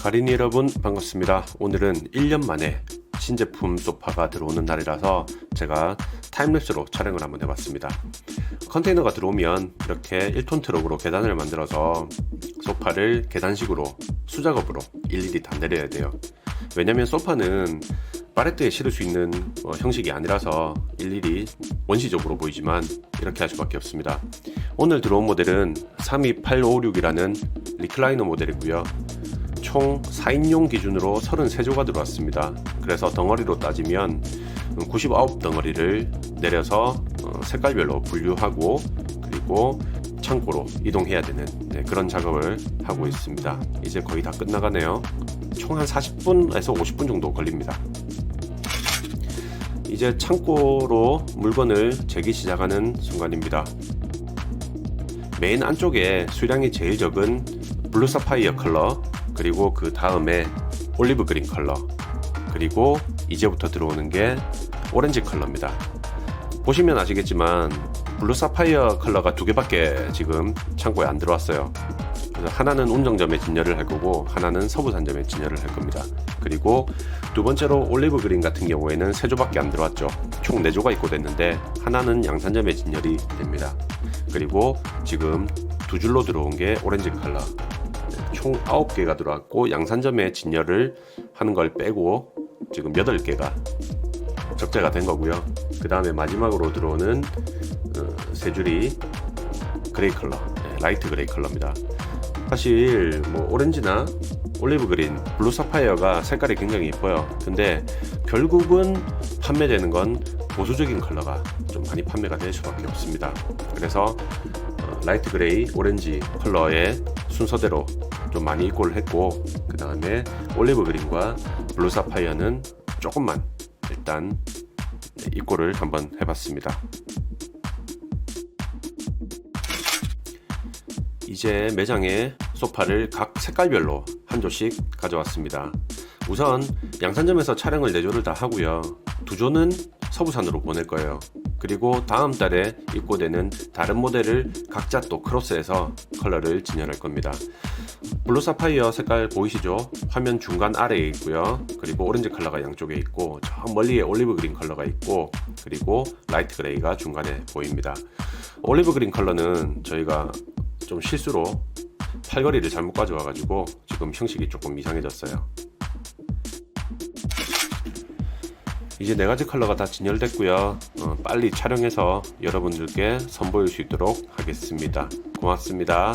가린이 여러분 반갑습니다. 오늘은 1년 만에 신제품 소파가 들어오는 날이라서 제가 타임랩스로 촬영을 한번 해봤습니다. 컨테이너가 들어오면 이렇게 1톤 트럭으로 계단을 만들어서 소파를 계단식으로 수작업으로 일일이 다 내려야 돼요. 왜냐면 소파는 파레트에 실을 수 있는 어, 형식이 아니라서 일일이 원시적으로 보이지만 이렇게 할 수밖에 없습니다. 오늘 들어온 모델은 32856이라는 리클라이너 모델이고요. 총 4인용 기준으로 33조가 들어왔습니다. 그래서 덩어리로 따지면 99 덩어리를 내려서 어, 색깔별로 분류하고 그리고 창고로 이동해야 되는 네, 그런 작업을 하고 있습니다. 이제 거의 다 끝나가네요. 총 한 40분에서 50분 정도 걸립니다. 이제 창고로 물건을 재기 시작하는 순간입니다. 메인 안쪽에 수량이 제일 적은 블루 사파이어 컬러 그리고 그 다음에 올리브 그린 컬러 그리고 이제부터 들어오는 게 오렌지 컬러입니다. 보시면 아시겠지만 블루 사파이어 컬러가 두 개밖에 지금 창고에 안 들어왔어요. 하나는 운정점에 진열을 할 거고 하나는 서부산점에 진열을 할 겁니다. 그리고 두 번째로 올리브 그린 같은 경우에는 세 조밖에 안 들어왔죠. 총 네 조가 입고됐는데 하나는 양산점에 진열이 됩니다. 그리고 지금 두 줄로 들어온 게 오렌지 컬러. 총 9개가 들어왔고 양산점에 진열을 하는 걸 빼고 지금 8개가 적재가 된 거고요. 그 다음에 마지막으로 들어오는 어, 세 줄이 그레이 컬러, 네, 라이트 그레이 컬러입니다. 사실 뭐 오렌지나 올리브 그린, 블루 사파이어가 색깔이 굉장히 예뻐요. 근데 결국은 판매되는 건 보수적인 컬러가 좀 많이 판매가 될 수밖에 없습니다. 그래서 어, 라이트 그레이, 오렌지 컬러의 순서대로 좀 많이 입고를 했고 그 다음에 올리브 그린과 블루 사파이어는 조금만 일단 입고를 한번 해봤습니다. 이제 매장에 소파를 각 색깔별로 한 조씩 가져왔습니다. 우선 양산점에서 촬영을 4조를 다 하고요. 두 조는 서부산으로 보낼 거예요. 그리고 다음 달에 입고되는 다른 모델을 각자 또 크로스해서 컬러를 진열할 겁니다. 블루 사파이어 색깔 보이시죠? 화면 중간 아래에 있고요. 그리고 오렌지 컬러가 양쪽에 있고 저 멀리에 올리브 그린 컬러가 있고 그리고 라이트 그레이가 중간에 보입니다. 올리브 그린 컬러는 저희가 좀 실수로 팔걸이를 잘못 가져와가지고 지금 형식이 조금 이상해졌어요. 이제 네 가지 컬러가 다 진열됐고요. 어, 빨리 촬영해서 여러분들께 선보일 수 있도록 하겠습니다. 고맙습니다.